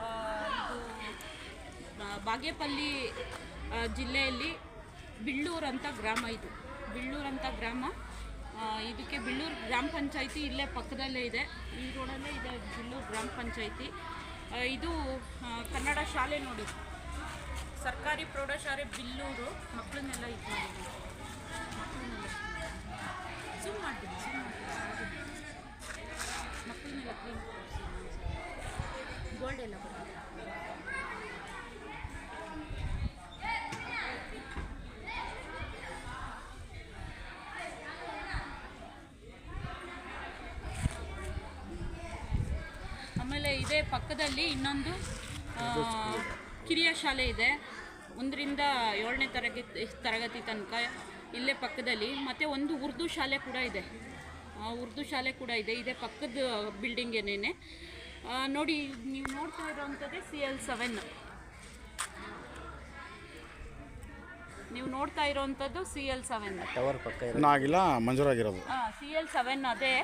ಆ, ಇದು ಬಾಗೇಪಲ್ಲಿ ಜಿಲ್ಲೆಯಲ್ಲಿ ಬಿಳ್ಳೂರು ಅಂತ ಗ್ರಾಮ ಇದು. ಬಿಳ್ಳೂರು ಅಂತ ಗ್ರಾಮ. ಇದಕ್ಕೆ ಬಿಳ್ಳೂರು ಗ್ರಾಮ ಪಂಚಾಯಿತಿ ಇಲ್ಲೇ ಪಕ್ಕದಲ್ಲೇ ಇದೆ. ಈ ರೋಡಲ್ಲೇ ಇದೆ ಬಿಳ್ಳೂರು ಗ್ರಾಮ ಪಂಚಾಯಿತಿ. ಇದು ಕನ್ನಡ ಶಾಲೆ ನೋಡಿ. ಸರ್ಕಾರಿ ಪ್ರೌಢಶಾಲೆ ಬಿಲ್ಲೂರು. ಮಕ್ಕಳನ್ನೆಲ್ಲ ಇದು ಮಾಡಿದ್ದೀವಿ ಗೋಲ್ಡ್ ಎಲ್ಲ ಆಮೇಲೆ ಇದೇ ಪಕ್ಕದಲ್ಲಿ ಇನ್ನೊಂದು ಕಿರಿಯ ಶಾಲೆ ಇದೆ. ಒಂದರಿಂದ ಏಳನೇ ತರಗತಿ ತರಗತಿ ತನಕ ಇಲ್ಲೇ ಪಕ್ಕದಲ್ಲಿ. ಮತ್ತು ಒಂದು ಉರ್ದು ಶಾಲೆ ಕೂಡ ಇದೆ. ಉರ್ದು ಶಾಲೆ ಕೂಡ ಇದೆ. ಇದೇ ಪಕ್ಕದ ಬಿಲ್ಡಿಂಗ್ ಏನೇನೆ. ನೋಡಿ ನೀವು ನೋಡ್ತಾ ಇರೋವಂಥದ್ದೇ ಸಿ ಎಲ್ ಸೆವೆನ್ ನೀವು ನೋಡ್ತಾ ಇರೋವಂಥದ್ದು ಸಿ ಎಲ್ ಸೆವೆನ್ ಟವರ್ ಪಕ್ಕ ಆಗಿಲ್ಲ ಮಂಜೂರಾಗಿರೋದು ಸಿ ಎಲ್ ಸೆವೆನ್ ಅದೇ.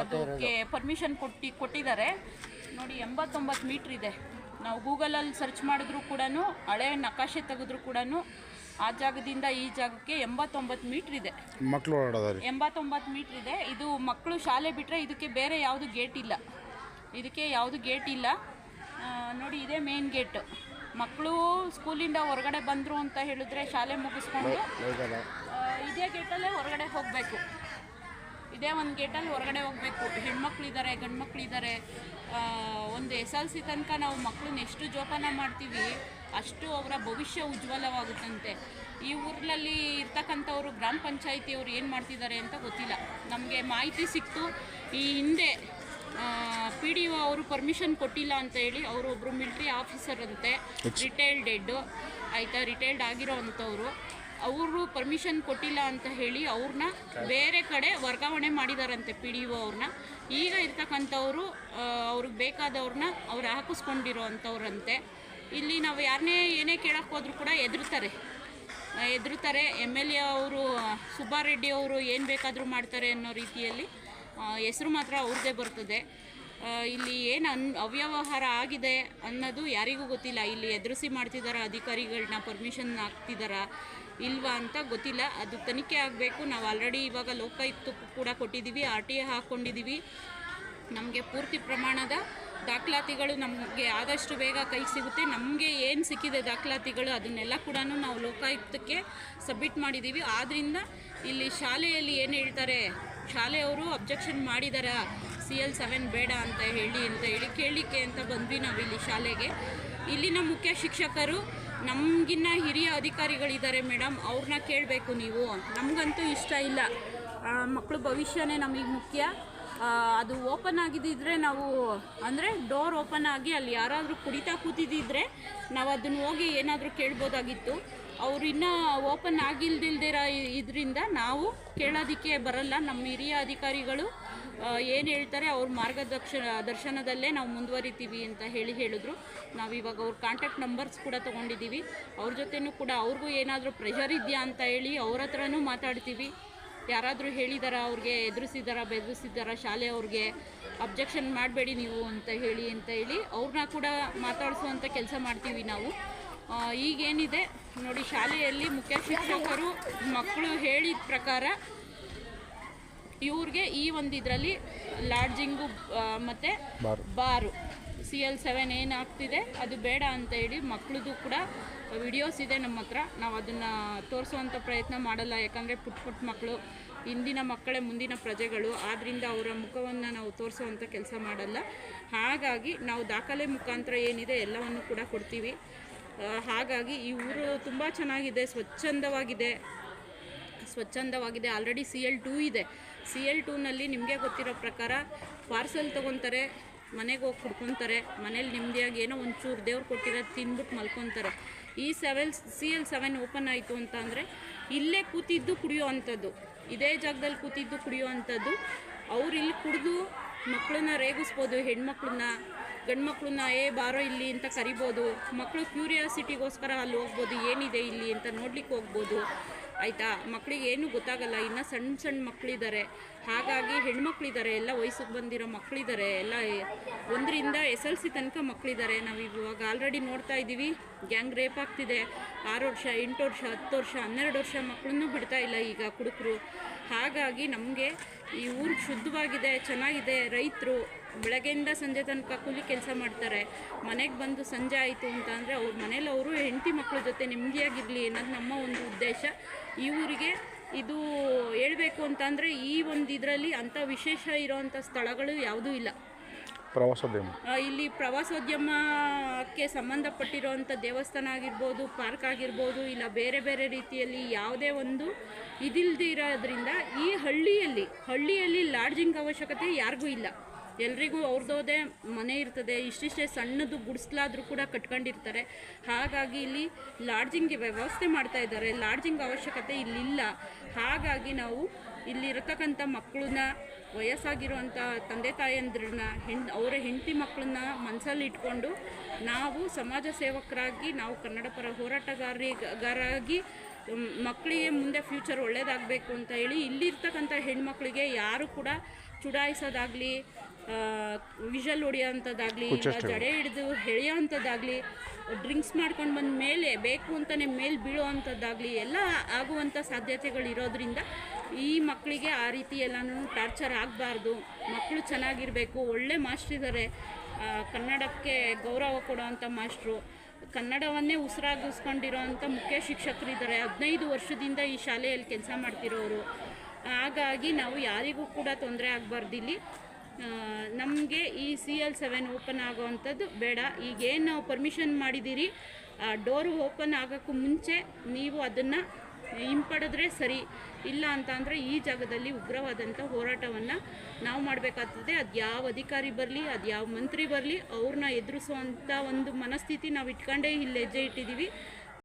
ಅದಕ್ಕೆ ಪರ್ಮಿಷನ್ ಕೊಟ್ಟು ಕೊಟ್ಟಿದ್ದಾರೆ. ನೋಡಿ ಎಂಬತ್ತೊಂಬತ್ತು ಮೀಟ್ರ್ ಇದೆ. ನಾವು ಗೂಗಲಲ್ಲಿ ಸರ್ಚ್ ಮಾಡಿದ್ರು ಕೂಡ ಹಳೆ ನಕಾಶೆ ತೆಗೆದ್ರು ಕೂಡ ಆ ಜಾಗದಿಂದ ಈ ಜಾಗಕ್ಕೆ ಎಂಬತ್ತೊಂಬತ್ತು ಮೀಟ್ರ್ ಇದೆ. ಮಕ್ಕಳು ಓಡಾಡೋದ್ರಿ ಎಂಬತ್ತೊಂಬತ್ತು ಮೀಟ್ರ್ ಇದೆ. ಇದು ಮಕ್ಕಳು ಶಾಲೆ ಬಿಟ್ಟರೆ ಇದಕ್ಕೆ ಬೇರೆ ಯಾವುದು ಗೇಟ್ ಇಲ್ಲ. ಇದಕ್ಕೆ ಯಾವುದು ಗೇಟ್ ಇಲ್ಲ. ಆ, ನೋಡಿ ಇದೇ ಮೇನ್ ಗೇಟ್. ಮಕ್ಕಳು ಸ್ಕೂಲಿಂದ ಹೊರಗಡೆ ಬಂದರು ಅಂತ ಹೇಳಿದ್ರೆ ಶಾಲೆ ಮುಗಿಸ್ಕೊಂಡು ಮೈದಾನ. ಆ, ಇದೇ ಗೇಟಲ್ಲೇ ಹೊರಗಡೆ ಹೋಗಬೇಕು. ಇದೇ ಒಂದು ಗೇಟಲ್ಲಿ ಹೊರಗಡೆ ಹೋಗಬೇಕು. ಹೆಣ್ಮಕ್ಳಿದ್ದಾರೆ ಗಂಡು ಮಕ್ಕಳಿದ್ದಾರೆ ಒಂದು ಎಸ್ ಎಲ್ ಸಿ ತನಕ ನಾವು ಮಕ್ಕಳನ್ನ ಎಷ್ಟು ಜೋಪಾನ ಮಾಡ್ತೀವಿ ಅಷ್ಟು ಅವರ ಭವಿಷ್ಯ ಉಜ್ವಲವಾಗುತ್ತಂತೆ. ಈ ಊರಲ್ಲಿ ಇರ್ತಕ್ಕಂಥವ್ರು ಗ್ರಾಮ ಪಂಚಾಯಿತಿಯವರು ಏನು ಮಾಡ್ತಿದ್ದಾರೆ ಅಂತ ಗೊತ್ತಿಲ್ಲ. ನಮಗೆ ಮಾಹಿತಿ ಸಿಕ್ತು. ಈ ಹಿಂದೆ ಪಿ ಡಿ ಒ ಅವರು ಪರ್ಮಿಷನ್ ಕೊಟ್ಟಿಲ್ಲ ಅಂತ ಹೇಳಿ ಅವರು ಒಬ್ಬರು ಮಿಲ್ಟ್ರಿ ಆಫೀಸರ್ ಅಂತೆ ರಿಟೈರ್ಡ್ ಹೆಡ್ಡು ಆಯಿತಾ? ರಿಟೈರ್ಡ್ ಆಗಿರೋ ಅಂಥವ್ರು. ಅವರು ಪರ್ಮಿಷನ್ ಕೊಟ್ಟಿಲ್ಲ ಅಂತ ಹೇಳಿ ಅವ್ರನ್ನ ಬೇರೆ ಕಡೆ ವರ್ಗಾವಣೆ ಮಾಡಿದಾರಂತೆ ಪಿ ಡಿ ಒ ಅವ್ರನ್ನ ಈಗ ಇರ್ತಕ್ಕಂಥವ್ರು ಅವ್ರಿಗೆ ಬೇಕಾದವ್ರನ್ನ ಅವ್ರು ಹಾಕಿಸ್ಕೊಂಡಿರೋ ಅಂಥವ್ರಂತೆ. ಇಲ್ಲಿ ನಾವು ಯಾರನ್ನೇ ಏನೇ ಕೇಳಕ್ಕೆ ಹೋದರೂ ಕೂಡ ಎದುರುತ್ತಾರೆ ಎದುರುತ್ತಾರೆ ಎಂ ಎಲ್ ಎ ಅವರು, ಸುಬ್ಬಾರೆಡ್ಡಿ ಅವರು ಏನು ಬೇಕಾದರೂ ಮಾಡ್ತಾರೆ ಅನ್ನೋ ರೀತಿಯಲ್ಲಿ ಹೆಸರು ಮಾತ್ರ ಅವ್ರದ್ದೇ ಬರ್ತದೆ. ಇಲ್ಲಿ ಏನು ಅನ್, ಅವ್ಯವಹಾರ ಆಗಿದೆ ಅನ್ನೋದು ಯಾರಿಗೂ ಗೊತ್ತಿಲ್ಲ. ಇಲ್ಲಿ ಎದುರಿಸಿ ಮಾಡ್ತಿದ್ದಾರ ಅಧಿಕಾರಿಗಳನ್ನ ಪರ್ಮಿಷನ್ ಹಾಕ್ತಿದ್ದಾರಾ ಇಲ್ವಾ ಅಂತ ಗೊತ್ತಿಲ್ಲ. ಅದು ತನಿಖೆ ಆಗಬೇಕು. ನಾವು ಆಲ್ರೆಡಿ ಇವಾಗ ಲೋಕಾಯುಕ್ತಕ್ಕೂ ಕೂಡ ಕೊಟ್ಟಿದ್ದೀವಿ ಆರ್ ಟಿ ಎ ಹಾಕ್ಕೊಂಡಿದ್ದೀವಿ ನಮಗೆ ಪೂರ್ತಿ ಪ್ರಮಾಣದ ದಾಖಲಾತಿಗಳು ನಮಗೆ ಆದಷ್ಟು ಬೇಗ ಕೈ ಸಿಗುತ್ತೆ. ನಮಗೆ ಏನು ಸಿಕ್ಕಿದೆ ದಾಖಲಾತಿಗಳು ಅದನ್ನೆಲ್ಲ ಕೂಡ ನಾವು ಲೋಕಾಯುಕ್ತಕ್ಕೆ ಸಬ್ಮಿಟ್ ಮಾಡಿದ್ದೀವಿ ಆದ್ದರಿಂದ ಇಲ್ಲಿ ಶಾಲೆಯಲ್ಲಿ ಏನು ಹೇಳ್ತಾರೆ ಶಾಲೆಯವರು ಅಬ್ಜೆಕ್ಷನ್ ಮಾಡಿದಾರ, ಸಿ ಎಲ್ ಸೆವೆನ್ ಬೇಡ ಅಂತ ಹೇಳಿ ಅಂತ ಹೇಳಿ ಕೇಳಲಿಕ್ಕೆ ಅಂತ ಬಂದ್ವಿ ನಾವು ಇಲ್ಲಿ ಶಾಲೆಗೆ. ಇಲ್ಲಿನ ಮುಖ್ಯ ಶಿಕ್ಷಕರು ನಮಗಿನ್ನ ಹಿರಿಯ ಅಧಿಕಾರಿಗಳಿದ್ದಾರೆ ಮೇಡಮ್ ಅವ್ರನ್ನ ಕೇಳಬೇಕು ನೀವು. ನಮಗಂತೂ ಇಷ್ಟ ಇಲ್ಲ. ಮಕ್ಕಳು ಭವಿಷ್ಯನೇ ನಮಗೆ ಮುಖ್ಯ. ಅದು ಓಪನ್ ಆಗಿದ್ದಿದ್ರೆ ನಾವು, ಅಂದರೆ ಡೋರ್ ಓಪನ್ ಆಗಿ ಅಲ್ಲಿ ಯಾರಾದರೂ ಕುಡಿತಾ ಕೂತಿದ್ದಿದ್ರೆ ನಾವು ಅದನ್ನು ಹೋಗಿ ಏನಾದರೂ ಕೇಳ್ಬೋದಾಗಿತ್ತು. ಅವ್ರು ಇನ್ನೂ ಓಪನ್ ಆಗಿಲ್ದಿಲ್ದಿರ ಇದರಿಂದ ನಾವು ಕೇಳೋದಕ್ಕೆ ಬರಲ್ಲ. ನಮ್ಮ ಹಿರಿಯ ಅಧಿಕಾರಿಗಳು ಏನು ಹೇಳ್ತಾರೆ ಅವ್ರ ಮಾರ್ಗದರ್ಶ ದರ್ಶನದಲ್ಲೇ ನಾವು ಮುಂದುವರಿತೀವಿ ಅಂತ ಹೇಳಿ ಹೇಳಿದ್ರು. ನಾವು ಇವಾಗ ಅವ್ರ ಕಾಂಟ್ಯಾಕ್ಟ್ ನಂಬರ್ಸ್ ಕೂಡ ತೊಗೊಂಡಿದ್ದೀವಿ. ಅವ್ರ ಜೊತೆನೂ ಕೂಡ ಅವ್ರಿಗೂ ಏನಾದರೂ ಪ್ರೆಷರ್ ಇದೆಯಾ ಅಂತ ಹೇಳಿ ಅವ್ರ ಹತ್ರನೂ ಮಾತಾಡ್ತೀವಿ. ಯಾರಾದರೂ ಹೇಳಿದಾರ ಅವ್ರಿಗೆ ಎದುರಿಸಿದಾರ ಬೆದರಿಸಿದಾರ ಶಾಲೆಯವ್ರಿಗೆ ಅಬ್ಜೆಕ್ಷನ್ ಮಾಡಬೇಡಿ ನೀವು ಅಂತ ಹೇಳಿ ಅಂತ ಹೇಳಿ ಅವ್ರನ್ನ ಕೂಡ ಮಾತಾಡಿಸುವಂಥ ಕೆಲಸ ಮಾಡ್ತೀವಿ ನಾವು. ಈಗೇನಿದೆ ನೋಡಿ ಶಾಲೆಯಲ್ಲಿ ಮುಖ್ಯ ಶಿಕ್ಷಕರು ಮಕ್ಕಳು ಹೇಳಿದ ಪ್ರಕಾರ ಇವ್ರಿಗೆ ಈ ಒಂದು ಇದರಲ್ಲಿ ಲಾಡ್ಜಿಂಗು ಮತ್ತು ಬಾರು. ಸಿ ಎಲ್ ಸೆವೆನ್ ಏನು ಆಗ್ತಿದೆ ಅದು ಬೇಡ ಅಂತ ಹೇಳಿ ಮಕ್ಕಳದು ಕೂಡ ವಿಡಿಯೋಸ್ ಇದೆ ನಮ್ಮ ಹತ್ರ. ನಾವು ಅದನ್ನು ತೋರಿಸುವಂಥ ಪ್ರಯತ್ನ ಮಾಡಲ್ಲ, ಯಾಕಂದರೆ ಪುಟ್ ಪುಟ್ಟ ಮಕ್ಕಳು ಇಂದಿನ ಮಕ್ಕಳೇ ಮುಂದಿನ ಪ್ರಜೆಗಳು ಆದ್ದರಿಂದ ಅವರ ಮುಖವನ್ನು ನಾವು ತೋರಿಸುವಂಥ ಕೆಲಸ ಮಾಡಲ್ಲ. ಹಾಗಾಗಿ ನಾವು ದಾಖಲೆ ಮುಖಾಂತರ ಏನಿದೆ ಎಲ್ಲವನ್ನು ಕೂಡ ಕೊಡ್ತೀವಿ. ಹಾಗಾಗಿ ಈ ಊರು ತುಂಬ ಚೆನ್ನಾಗಿದೆ, ಸ್ವಚ್ಛಂದವಾಗಿದೆ. ಸ್ವಚ್ಛಂದವಾಗಿದೆ. ಆಲ್ರೆಡಿ ಸಿ ಎಲ್ ಟೂ ಇದೆ. ಸಿ ಎಲ್ ಟೂನಲ್ಲಿ ನಿಮಗೆ ಗೊತ್ತಿರೋ ಪ್ರಕಾರ ಪಾರ್ಸೆಲ್ ತೊಗೊತಾರೆ. ಮನೆಗೆ ಹೋಗಿ ಕುಡ್ಕೊತಾರೆ. ಮನೇಲಿ ನೆಮ್ಮದಿಯಾಗಿ ಏನೋ ಒಂಚೂರು ದೇವ್ರು ಕೊಟ್ಟಿರೋದು ತಿಂದ್ಬಿಟ್ಟು ಮಲ್ಕೊತಾರೆ. ಈ seven, C L seven open ಆಯಿತು ಅಂತ ಅಂದರೆ ಇಲ್ಲೇ ಕೂತಿದ್ದು ಕುಡಿಯೋ ಅಂಥದ್ದು. ಇದೇ ಜಾಗದಲ್ಲಿ ಕೂತಿದ್ದು ಕುಡಿಯೋ ಅಂಥದ್ದು. ಅವ್ರು ಇಲ್ಲಿ ಕುಡಿದು ಮಕ್ಕಳನ್ನ ರೇಗಿಸ್ಬೋದು, ಹೆಣ್ಮಕ್ಳನ್ನ. ಗಂಡು ಮಕ್ಕಳನ್ನ ಏ, ಬಾರೋ ಇಲ್ಲಿ ಅಂತ ಕರಿಬೋದು. ಮಕ್ಕಳು ಕ್ಯೂರಿಯಾಸಿಟಿಗೋಸ್ಕರ ಅಲ್ಲಿ ಹೋಗ್ಬೋದು. ಏನಿದೆ ಇಲ್ಲಿ ಅಂತ ನೋಡ್ಲಿಕ್ಕೆ ಹೋಗ್ಬೋದು. ಆಯಿತಾ? ಮಕ್ಕಳಿಗೆ ಏನೂ ಗೊತ್ತಾಗಲ್ಲ. ಇನ್ನು ಸಣ್ಣ ಸಣ್ಣ ಮಕ್ಕಳಿದ್ದಾರೆ ಹಾಗಾಗಿ ಹೆಣ್ಮಕ್ಳಿದ್ದಾರೆ ಎಲ್ಲ ವಯಸ್ಸಿಗೆ ಬಂದಿರೋ ಮಕ್ಕಳಿದ್ದಾರೆ ಎಲ್ಲ ಒಂದರಿಂದ ಎಸ್ ಎಲ್ ಸಿ ತನಕ ಮಕ್ಕಳಿದ್ದಾರೆ ನಾವು ಇವಾಗ ಆಲ್ರೆಡಿ ನೋಡ್ತಾ ಇದ್ದೀವಿ. ಗ್ಯಾಂಗ್ ರೇಪ್ ಆಗ್ತಿದೆ. ಆರು ವರ್ಷ, ಎಂಟು ವರ್ಷ, ಹತ್ತು ವರ್ಷ, ಹನ್ನೆರಡು ವರ್ಷ ಮಕ್ಕಳನ್ನೂ ಬಿಡ್ತಾ ಇಲ್ಲ ಈಗ ಕುಡುಕರು. ಹಾಗಾಗಿ ನಮಗೆ ಈ ಊರು ಶುದ್ಧವಾಗಿದೆ, ಚೆನ್ನಾಗಿದೆ. ರೈತರು ಬೆಳಗ್ಗೆಯಿಂದ ಸಂಜೆ ತನಕ ಕೂಲಿ ಕೆಲಸ ಮಾಡ್ತಾರೆ. ಮನೆಗೆ ಬಂದು ಸಂಜೆ ಆಯಿತು ಅಂತ ಅಂದರೆ ಅವ್ರ ಮನೇಲಿ ಅವರು ಹೆಂಡತಿ ಮಕ್ಕಳ ಜೊತೆ ನೆಮ್ಮದಿಯಾಗಿರಲಿ ಅನ್ನೋದು ನಮ್ಮ ಒಂದು ಉದ್ದೇಶ. ಈ ಊರಿಗೆ ಇದು ಹೇಳಬೇಕು ಅಂತಂದರೆ ಈ ಒಂದು ಇದರಲ್ಲಿ ಅಂಥ ವಿಶೇಷ ಇರೋವಂಥ ಸ್ಥಳಗಳು ಯಾವುದೂ ಇಲ್ಲ. ಪ್ರವಾಸೋದ್ಯಮ. ಇಲ್ಲಿ ಪ್ರವಾಸೋದ್ಯಮಕ್ಕೆ ಸಂಬಂಧಪಟ್ಟಿರುವಂಥ ದೇವಸ್ಥಾನ ಆಗಿರ್ಬೋದು ಪಾರ್ಕ್ ಆಗಿರ್ಬೋದು ಇಲ್ಲ ಬೇರೆ ಬೇರೆ ರೀತಿಯಲ್ಲಿ ಯಾವುದೇ ಒಂದು ಇದಿಲ್ಲದೆ ಇರೋದ್ರಿಂದ ಈ ಹಳ್ಳಿಯಲ್ಲಿ ಹಳ್ಳಿಯಲ್ಲಿ ಲಾಡ್ಜಿಂಗ್ ಅವಶ್ಯಕತೆ ಯಾರಿಗೂ ಇಲ್ಲ. ಎಲ್ರಿಗೂ ಅವ್ರದ್ದೋದೇ ಮನೆ ಇರ್ತದೆ, ಇಷ್ಟಿಷ್ಟೇ ಸಣ್ಣದು ಗುಡಿಸ್ಲಾದ್ರೂ ಕೂಡ ಕಟ್ಕೊಂಡಿರ್ತಾರೆ. ಹಾಗಾಗಿ ಇಲ್ಲಿ ಲಾಡ್ಜಿಂಗ್ಗೆ ವ್ಯವಸ್ಥೆ ಮಾಡ್ತಾ ಇದ್ದಾರೆ. ಲಾಡ್ಜಿಂಗ್ ಅವಶ್ಯಕತೆ ಇಲ್ಲಿಲ್ಲ. ಹಾಗಾಗಿ ನಾವು ಇಲ್ಲಿರತಕ್ಕಂಥ ಮಕ್ಕಳನ್ನ, ವಯಸ್ಸಾಗಿರುವಂಥ ತಂದೆ ತಾಯಂದ್ರನ್ನ, ಹೆಣ್, ಅವರ ಹೆಂಡತಿ ಮಕ್ಕಳನ್ನ ಮನಸ್ಸಲ್ಲಿ ಇಟ್ಕೊಂಡು ನಾವು ಸಮಾಜ ಸೇವಕರಾಗಿ, ನಾವು ಕನ್ನಡ ಪರ ಹೋರಾಟಗಾರಿಗಾರಾಗಿ ಮಕ್ಕಳಿಗೆ ಮುಂದೆ ಫ್ಯೂಚರ್ ಒಳ್ಳೇದಾಗಬೇಕು ಅಂತ ಹೇಳಿ ಇಲ್ಲಿರ್ತಕ್ಕಂಥ ಹೆಣ್ಮಕ್ಳಿಗೆ ಯಾರು ಕೂಡ ಚುಡಾಯಿಸೋದಾಗಲಿ ವಿಷಲ್ ಹೊಡಿಯೋಂಥದ್ದಾಗಲಿ ಜಡೆ ಹಿಡಿದು ಎಳೆಯೋವಂಥದ್ದಾಗಲಿ ಡ್ರಿಂಕ್ಸ್ ಮಾಡ್ಕೊಂಡು ಬಂದ ಮೇಲೆ ಬೇಕು ಅಂತಲೇ ಮೇಲೆ ಬೀಳೋ ಅಂಥದ್ದಾಗಲಿ ಎಲ್ಲ ಆಗುವಂಥ ಸಾಧ್ಯತೆಗಳು ಇರೋದ್ರಿಂದ ಈ ಮಕ್ಕಳಿಗೆ ಆ ರೀತಿ ಎಲ್ಲನೂ ಟಾರ್ಚರ್ ಆಗಬಾರ್ದು. ಮಕ್ಕಳು ಚೆನ್ನಾಗಿರಬೇಕು ಒಳ್ಳೆ ಮಾಸ್ಟ್ರಿದ್ದಾರೆ ಕನ್ನಡಕ್ಕೆ ಗೌರವ ಕೊಡೋವಂಥ ಮಾಸ್ಟ್ರು ಕನ್ನಡವನ್ನೇ ಉಸಿರಾಗಿಸ್ಕೊಂಡಿರೋವಂಥ ಮುಖ್ಯ ಶಿಕ್ಷಕರು ಇದ್ದಾರೆ. ಹದಿನೈದು ವರ್ಷದಿಂದ ಈ ಶಾಲೆಯಲ್ಲಿ ಕೆಲಸ ಮಾಡ್ತಿರೋರು. ಹಾಗಾಗಿ ನಾವು ಯಾರಿಗೂ ಕೂಡ ತೊಂದರೆ ಆಗಬಾರ್ದು ಇಲ್ಲಿ ನಮಗೆ ಈ ಸಿ ಎಲ್ ಸೆವೆನ್ ಓಪನ್ ಆಗೋವಂಥದ್ದು ಬೇಡ. ಈಗೇನು ನಾವು ಪರ್ಮಿಷನ್ ಮಾಡಿದ್ದೀರಿ ಡೋರು ಓಪನ್ ಆಗೋಕ್ಕೂ ಮುಂಚೆ ನೀವು ಅದನ್ನು ಹಿಂಪಡೆದ್ರೆ ಸರಿ, ಇಲ್ಲ ಅಂತ ಅಂದರೆ ಈ ಜಾಗದಲ್ಲಿ ಉಗ್ರವಾದಂಥ ಹೋರಾಟವನ್ನು ನಾವು ಮಾಡಬೇಕಾಗ್ತದೆ. ಅದು ಯಾವ ಅಧಿಕಾರಿ ಬರಲಿ, ಅದು ಯಾವ ಮಂತ್ರಿ ಬರಲಿ ಅವ್ರನ್ನ ಎದುರಿಸುವಂಥ ಒಂದು ಮನಸ್ಥಿತಿ ನಾವು ಇಟ್ಕೊಂಡೇ ಇಲ್ಲಿ ಹೆಜ್ಜೆ ಇಟ್ಟಿದ್ದೀವಿ